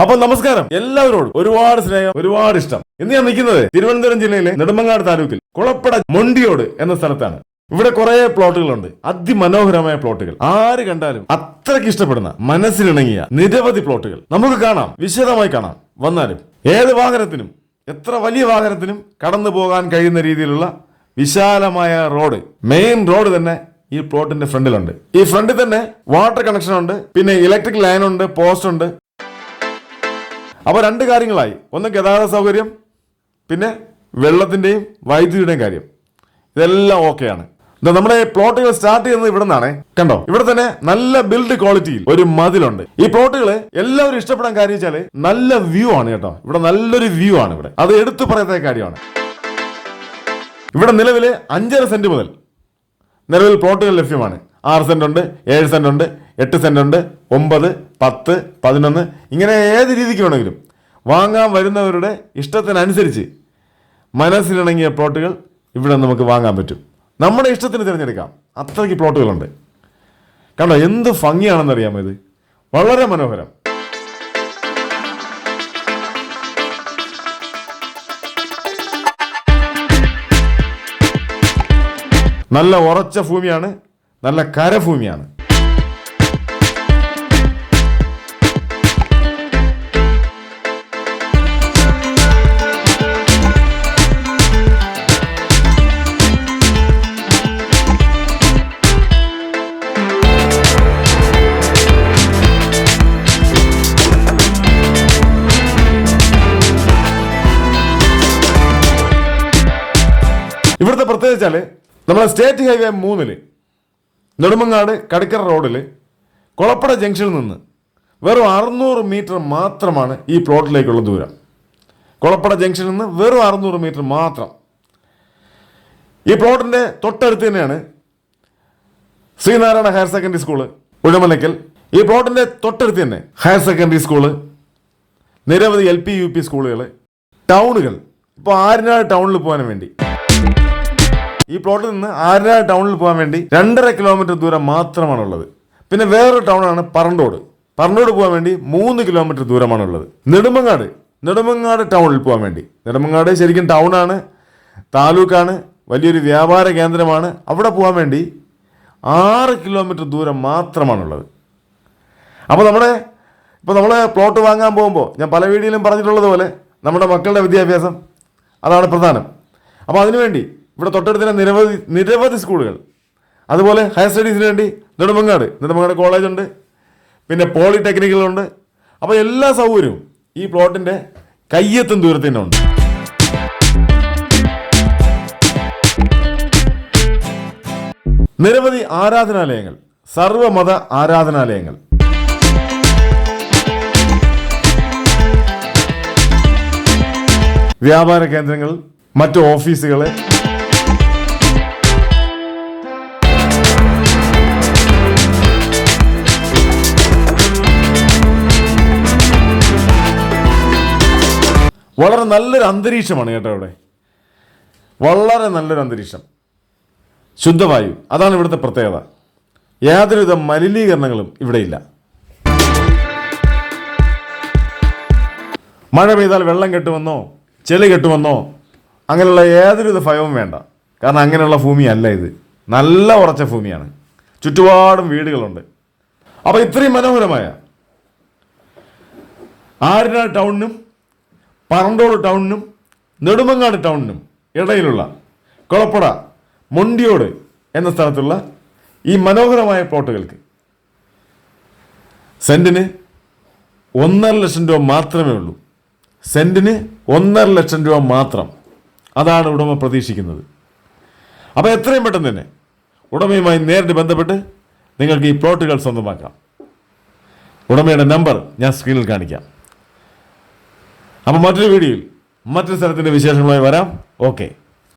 അപ്പൊ നമസ്കാരം. എല്ലാവരോടും ഒരുപാട് സ്നേഹം ഒരുപാട് ഇഷ്ടം. ഇന്ന് ഞാൻ നിൽക്കുന്നത് തിരുവനന്തപുരം ജില്ലയിലെ നെടുമങ്ങാട് താലൂക്കിൽ കുളപ്പട മൊണ്ടിയോട് എന്ന സ്ഥലത്താണ്. ഇവിടെ കുറെ പ്ലോട്ടുകളുണ്ട്. അതിമനോഹരമായ പ്ലോട്ടുകൾ. ആര് കണ്ടാലും അത്രയ്ക്ക് ഇഷ്ടപ്പെടുന്ന മനസ്സിനിണങ്ങിയ നിരവധി പ്ലോട്ടുകൾ. നമുക്ക് കാണാം. വിശദമായി കാണാം. വന്നാലും ഏത് വാഹനത്തിനും എത്ര വലിയ വാഹനത്തിനും കടന്നു പോകാൻ കഴിയുന്ന രീതിയിലുള്ള വിശാലമായ റോഡ്. മെയിൻ റോഡ് തന്നെ ഈ പ്ലോട്ടിന്റെ ഫ്രണ്ടിലുണ്ട്. ഈ ഫ്രണ്ടിൽ തന്നെ വാട്ടർ കണക്ഷൻ ഉണ്ട്. പിന്നെ ഇലക്ട്രിക് ലൈൻ ഉണ്ട് പോസ്റ്റ് ഉണ്ട്. അപ്പൊ രണ്ട് കാര്യങ്ങളായി. ഒന്ന് ഗതാഗത സൗകര്യം പിന്നെ വെള്ളത്തിന്റെയും വൈദ്യുതിയുടെയും കാര്യം. ഇതെല്ലാം ഓക്കെയാണ്. നമ്മുടെ പ്ലോട്ടുകൾ സ്റ്റാർട്ട് ചെയ്യുന്നത് ഇവിടെ നിന്നാണ് കണ്ടോ? ഇവിടെ തന്നെ നല്ല ബിൽഡ് ക്വാളിറ്റിയിൽ ഒരു മതിലുണ്ട്. ഈ പ്ലോട്ടുകൾ എല്ലാവരും ഇഷ്ടപ്പെടാൻ കാര്യം വെച്ചാൽ നല്ല വ്യൂ ആണ് കേട്ടോ. ഇവിടെ നല്ലൊരു വ്യൂ ആണ് ഇവിടെ. അത് എടുത്തു പറയത്ത കാര്യമാണ്. ഇവിടെ നിലവിൽ അഞ്ചര സെന്റ് മുതൽ നിലവിൽ പ്ലോട്ടുകൾ ലഭ്യമാണ്. ആറ് സെന്റ് ഉണ്ട് ഏഴ് സെന്റ് ഉണ്ട് എട്ട് സെന്റ് ഉണ്ട് ഒമ്പത് പത്ത് പതിനൊന്ന് ഇങ്ങനെ ഏത് രീതിക്ക് വേണമെങ്കിലും. വാങ്ങാൻ വരുന്നവരുടെ ഇഷ്ടത്തിനനുസരിച്ച് മനസ്സിലിണങ്ങിയ പ്ലോട്ടുകൾ ഇവിടെ നമുക്ക് വാങ്ങാൻ പറ്റും. നമ്മുടെ ഇഷ്ടത്തിന് തിരഞ്ഞെടുക്കാം. അത്രയ്ക്ക് പ്ലോട്ടുകളുണ്ട്. കണ്ടോ എന്ത് ഭംഗിയാണെന്ന് അറിയാമോ ഇത്? വളരെ മനോഹരം. നല്ല ഉറച്ച ഭൂമിയാണ് നല്ല കരഭൂമിയാണ്. ഇവിടുത്തെ പ്രത്യേകിച്ചാൽ നമ്മളെ സ്റ്റേറ്റ് ഹൈവേ മൂന്നിൽ നെടുമങ്ങാട് കടക്കര റോഡിൽ കുളപ്പട ജംഗ്ഷനിൽ നിന്ന് വെറും അറുന്നൂറ് മീറ്റർ മാത്രമാണ് ഈ പ്ലോട്ടിലേക്കുള്ള ദൂരം. കുളപ്പട ജംഗ്ഷനിൽ നിന്ന് വെറും അറുന്നൂറ് മീറ്റർ മാത്രം. ഈ പ്ലോട്ടിന്റെ തൊട്ടടുത്ത് തന്നെയാണ് Sreenarayana higher secondary school Uzhamalakkal ഈ പ്ലോട്ടിന്റെ തൊട്ടടുത്ത് തന്നെ ഹയർ സെക്കൻഡറി സ്കൂൾ നിരവധി എൽ പി യു പി സ്കൂളുകൾ ടൗണുകൾ. ഇപ്പോൾ ആരിനാട് ടൗണിൽ പോകാൻ വേണ്ടി ഈ പ്ലോട്ടിൽ നിന്ന് ആര്യനാട് ടൗണിൽ പോകാൻ വേണ്ടി രണ്ടര കിലോമീറ്റർ ദൂരം മാത്രമാണുള്ളത്. പിന്നെ വേറൊരു ടൗണാണ് പറണ്ടോട്. പറണ്ടോട് പോകാൻ വേണ്ടി മൂന്ന് കിലോമീറ്റർ ദൂരമാണുള്ളത്. നെടുമങ്ങാട്. നെടുമങ്ങാട് ടൗണിൽ പോകാൻ വേണ്ടി. നെടുമങ്ങാട് ശരിക്കും ടൗണാണ് താലൂക്കാണ് വലിയൊരു വ്യാപാര കേന്ദ്രമാണ്. അവിടെ പോകാൻ വേണ്ടി ആറ് കിലോമീറ്റർ ദൂരം മാത്രമാണുള്ളത്. അപ്പോൾ നമ്മുടെ ഇപ്പോൾ നമ്മൾ പ്ലോട്ട് വാങ്ങാൻ പോകുമ്പോൾ ഞാൻ പല വീഡിയോയിലും പറഞ്ഞിട്ടുള്ളതുപോലെ നമ്മുടെ മക്കളുടെ വിദ്യാഭ്യാസം അതാണ് പ്രധാനം. അപ്പോൾ അതിനുവേണ്ടി ഇവിടെ തൊട്ടടുത്ത് നിരവധി നിരവധി സ്കൂളുകൾ. അതുപോലെ ഹയർ സ്റ്റഡീസിന് വേണ്ടി നെടുമങ്ങാട്. നെടുമങ്ങാട് കോളേജുണ്ട് പിന്നെ പോളിടെക്നിക്കുകളുണ്ട് അപ്പോൾ എല്ലാ സൗകര്യവും ഈ പ്ലോട്ടിന്റെ കയ്യെത്തും ദൂരത്ത് തന്നെ ഉണ്ട്. നിരവധി ആരാധനാലയങ്ങൾ സർവമത ആരാധനാലയങ്ങൾ. വ്യാപാര കേന്ദ്രങ്ങൾ മറ്റു ഓഫീസുകൾ വളരെ നല്ലൊരു അന്തരീക്ഷമാണ് കേട്ടോ ഇവിടെ വളരെ നല്ലൊരു അന്തരീക്ഷം. ശുദ്ധവായു. അതാണ് ഇവിടുത്തെ പ്രത്യേകത. യാതൊരുവിധ മലിനീകരണങ്ങളും ഇവിടെയില്ല. മഴ പെയ്താൽ വെള്ളം കെട്ടുമെന്നോ ചെളി കെട്ടുമെന്നോ അങ്ങനെയുള്ള യാതൊരുവിധ ഭയവും വേണ്ട. കാരണം അങ്ങനെയുള്ള ഭൂമിയല്ല ഇത്. നല്ല ഉറച്ച ഭൂമിയാണ്. ചുറ്റുപാടും വീടുകളുണ്ട്. അപ്പോൾ ഇത്രയും മനോഹരമായ ആരുടെ ടൗണിനും പറണ്ടോട് ടൗണിനും നെടുമങ്ങാട് ടൗണിനും ഇടയിലുള്ള കുളപ്പട മൊണ്ടിയോട് എന്ന സ്ഥലത്തുള്ള ഈ മനോഹരമായ പ്ലോട്ടുകൾക്ക് സെന്റിന് ഒന്നര ലക്ഷം രൂപ മാത്രമേ ഉള്ളൂ. സെന്റിന് ഒന്നര ലക്ഷം രൂപ മാത്രം അതാണ് ഉടമ പ്രതീക്ഷിക്കുന്നത്. അപ്പോൾ എത്രയും പെട്ടെന്ന് തന്നെ ഉടമയുമായി നേരിട്ട് ബന്ധപ്പെട്ട് നിങ്ങൾക്ക് ഈ പ്ലോട്ടുകൾ സ്വന്തമാക്കാം. ഉടമയുടെ നമ്പർ ഞാൻ സ്ക്രീനിൽ കാണിക്കാം. അപ്പോൾ മറ്റൊരു വീഡിയോയിൽ മറ്റൊരു സ്ഥലത്തിന്റെ വിശേഷങ്ങളുമായി വരാം. ഓക്കെ.